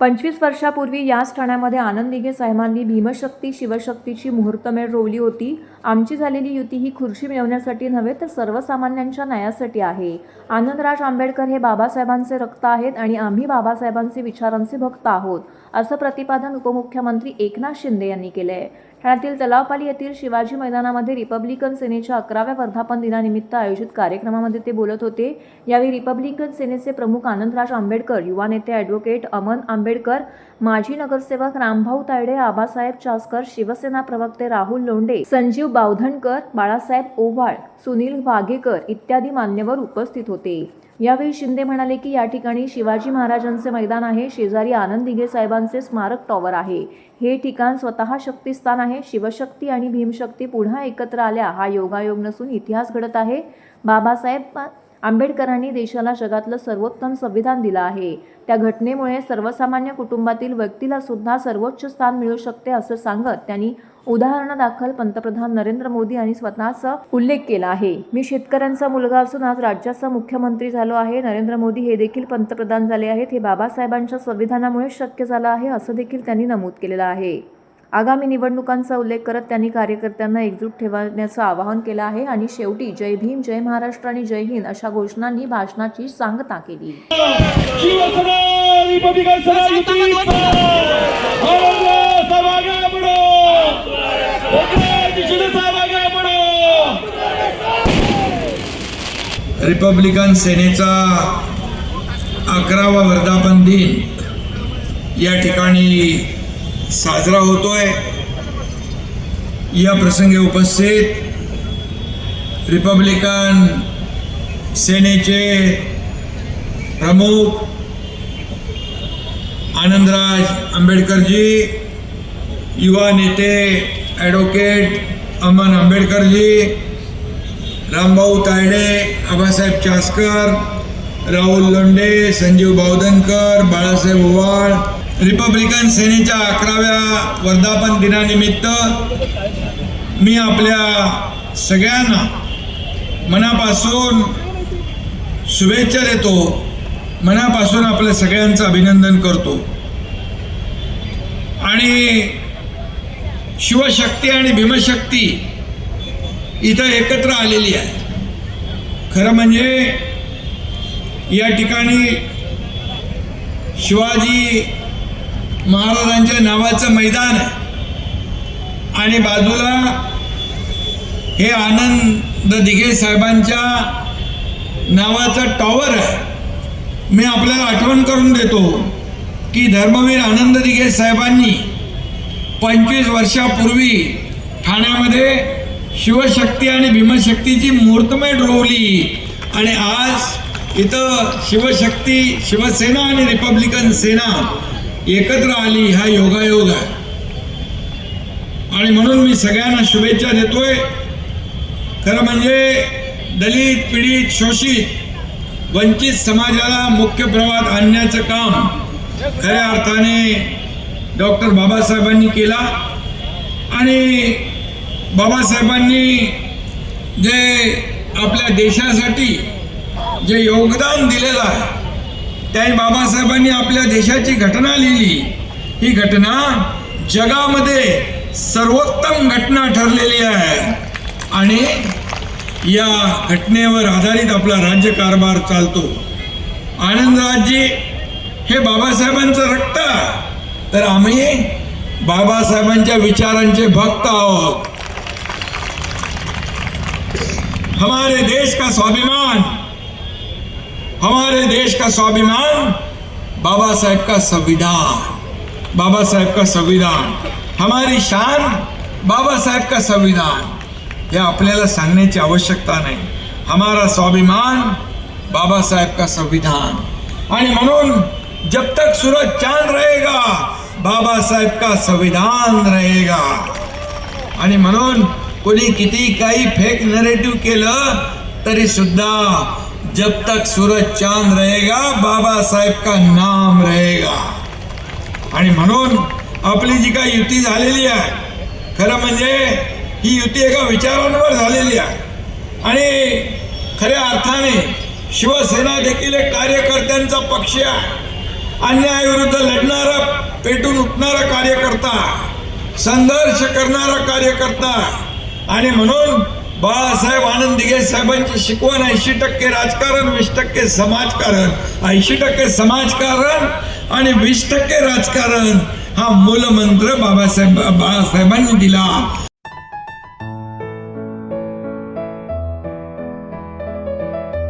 पंचवीस वर्षापूर्वी याच ठाण्यामध्ये आनंद दिघे साहेबांनी भीमशक्ती शिवशक्तीची मुहूर्तमेळ रोवली होती. आमची झालेली युती ही खुर्ची मिळवण्यासाठी नव्हे तर सर्वसामान्यांच्या न्यायासाठी आहे. आनंदराज आंबेडकर हे बाबासाहेबांचे रक्त आहेत आणि आम्ही बाबासाहेबांचे विचारांचे भक्त आहोत असं प्रतिपादन उपमुख्यमंत्री एकनाथ शिंदे यांनी केलं आहे ठाण्यातील तलावपाली येथील शिवाजी मैदानामध्ये रिपब्लिकन सेनेच्या अकराव्या वर्धापन दिनानिमित्त आयोजित कार्यक्रमामध्ये ते बोलत होते. यावेळी रिपब्लिकन सेनेचे प्रमुख आनंदराज आंबेडकर युवा नेते ॲडव्होकेट अमन आंबेडकर माजी नगरसेवक रामभाऊ तायडे आबासाहेब चासकर शिवसेना प्रवक्ते राहुल लोंडे संजीव बावधनकर बाळासाहेब ओव्हाळ सुनील वाघेकर इत्यादी मान्यवर उपस्थित होते. यावेळी शिंदे म्हणाले की या ठिकाणी शिवाजी महाराजांचे मैदान आहे. शेजारी आनंद दिघे साहेबांचे स्मारक टॉवर आहे. हे ठिकाण स्वतः शक्तिस्थान आहे. शिवशक्ती आणि भीमशक्ती पुन्हा एकत्र आल्या. हा योगायोग नसून इतिहास घडत आहे. बाबासाहेब आंबेडकरांनी देशाला जगातलं सर्वोत्तम संविधान दिलं आहे. त्या घटनेमुळे सर्वसामान्य कुटुंबातील व्यक्तीला सुद्धा सर्वोच्च स्थान मिळू शकते असं सांगत त्यांनी उदाहरणादाखल पंतप्रधान नरेंद्र मोदी यांनी स्वतःचा उल्लेख केला आहे. मी शेतकऱ्यांचा मुलगा असून आज राज्याचा मुख्यमंत्री झालो आहे. नरेंद्र मोदी हे देखील पंतप्रधान झाले आहेत. हे बाबासाहेबांच्या संविधानामुळे शक्य झालं आहे असं देखील त्यांनी नमूद केलेलं आहे. आगामी निवडणुकांचा उल्लेख करत त्यांनी कार्यकर्त्यांना एकजूट ठेवण्याचं आवाहन केलं आहे आणि शेवटी जय भीम जय महाराष्ट्र आणि जय हिंद अशा घोषणांनी भाषणाची सांगता केली. रिपब्लिकन रिपब्लिकन सेनेचा अकरावा वर्धापन दिन या ठिकाणी साजरा होतोय. या प्रसंगी उपस्थित रिपब्लिकन सेनेचे प्रमुख आनंदराज आंबेडकरजी युवा नेते ॲडव्होकेट अमन आंबेडकरजी रामभाऊ तायडे आबासाहेब चासकर राहुल लोंढे संजीव बावधनकर बाळासाहेब ओवाळ रिपब्लिकन सेनेच्या अकराव्या वर्धापन दिनानिमित्त मी आपल्या सगळ्यांना मनापासून शुभेच्छा देतो. मनापासून आपल्या सगळ्यांचं अभिनंदन करतो. आणि शिवशक्ती आणि भीमशक्ती इथं एकत्र आलेली आहे. खरं म्हणजे या ठिकाणी शिवाजी महाराजांच्या नावाचं मैदान आहे. आणि बाजूला हे आनंद दिघे साहेबांच्या नावाचं टॉवर आहे. मी आपल्याला आठवण करून देतो की धर्मवीर आनंद दिघे साहेबांनी पंचवीस वर्षापूर्वी ठाण्यामध्ये शिवशक्ती आणि भीमशक्तीची मूर्तमेढ रोवली. आणि आज इथं शिवशक्ती शिवसेना आणि रिपब्लिकन सेना एकत्र आली हा योगायोग आहे. आणि म्हणून मी सगळ्यांना शुभेच्छा देतोय. खरं म्हणजे दलित पीडित शोषित वंचित समाजाला मुख्य प्रवाहात आणण्याचं काम खऱ्या अर्थाने डॉक्टर बाबासाहेबांनी केला. आणि बाबासाहेबांनी जे आपल्या देशासाठी जे योगदान दिलेलं आहे त्याही बाबासाहेबांनी आपल्या देशाची घटना लिहिली. ही घटना जगामध्ये सर्वोत्तम घटना ठरलेली आहे. आणि या घटनेवर आधारित आपला राज्यकारभार चालतो. आनंदराजजी हे बाबासाहेबांचं रक्त तर आम्ही बाबासाहेबांच्या विचारांचे भक्त आहोत. हमारे देश का स्वाभिमान हमारे देश का स्वाभिमान बाबा साहेब का संविधान बाबा साहेब का संविधान हमारी शान बाबा साहेब का संविधान हे आपल्याला सांगण्याची आवश्यकता नाही. हमारा स्वाभिमान बाबासाहेब का संविधान. आणि म्हणून जब तक सूरज चांद रहेगा बाबासाहेब का संविधान रहेगा. आणि म्हणून कोणी किती काही फेक नरेटिव्ह केलं तरी सुद्धा जब तक सूरज चांद रहेगा बाबा साहेब का नाम रहेगा। आणि म्हणून आपली जी काही युती झालेली आहे खरं म्हणजे ही युती एका विचारांवर झालेली आहे. आणि खऱ्या अर्थाने शिवसेना देखील एक कार्यकर्त्यांचा पक्ष आहे. अन्यायाविरुद्ध लढणारा पेटून उठणारा कार्यकर्ता संघर्ष करणारा कार्यकर्ता. आणि म्हणून बाळासाहेब आनंद दिघे साहेबांची शिकवण ऐंशी टक्के राजकारण वीस टक्के समाजकारण. ऐंशी टक्के समाजकारण आणि वीस टक्के राजकारण हा मूलमंत्र बाबासाहेब बाळासाहेबांनी दिला.